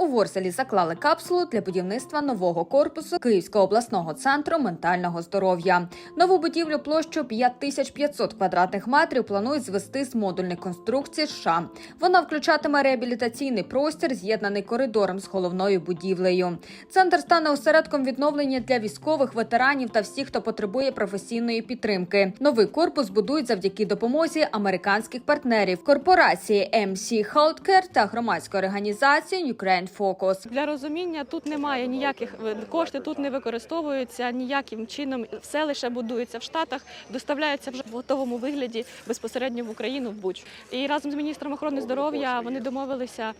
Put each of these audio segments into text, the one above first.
У Ворселі заклали капсулу для будівництва нового корпусу Київського обласного центру ментального здоров'я. Нову будівлю площу 5500 квадратних метрів планують звести з модульних конструкцій США. Вона включатиме реабілітаційний простір, з'єднаний коридором з головною будівлею. Центр стане осередком відновлення для військових ветеранів та всіх, хто потребує професійної підтримки. Новий корпус будують завдяки допомозі американських партнерів корпорації MC Healthcare та громадської організації Ukraine Focus. Для розуміння тут немає ніяких кошти, тут не використовуються ніяким чином. Все лише будується в Штатах, доставляється вже в готовому вигляді безпосередньо в Україну в Буч. І разом з міністром охорони здоров'я вони домовилися е,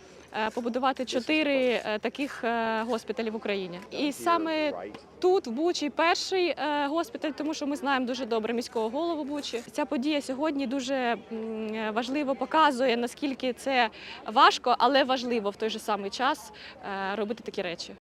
побудувати чотири е, таких е, госпіталі в Україні. І саме тут, в Бучі, перший е, госпіталь, тому що ми знаємо дуже добре міського голову Бучі. Ця подія сьогодні дуже важливо показує, наскільки це важко, але важливо в той же самий час е, робити такі речі.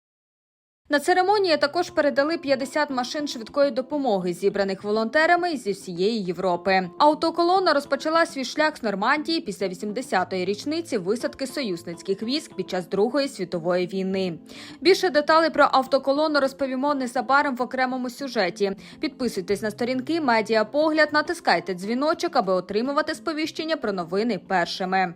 На церемонії також передали 50 машин швидкої допомоги, зібраних волонтерами зі всієї Європи. Автоколона розпочала свій шлях з Нормандії після 80-ї річниці висадки союзницьких військ під час Другої світової війни. Більше деталей про автоколону розповімо незабаром в окремому сюжеті. Підписуйтесь на сторінки Медіапогляд, натискайте дзвіночок, аби отримувати сповіщення про новини першими.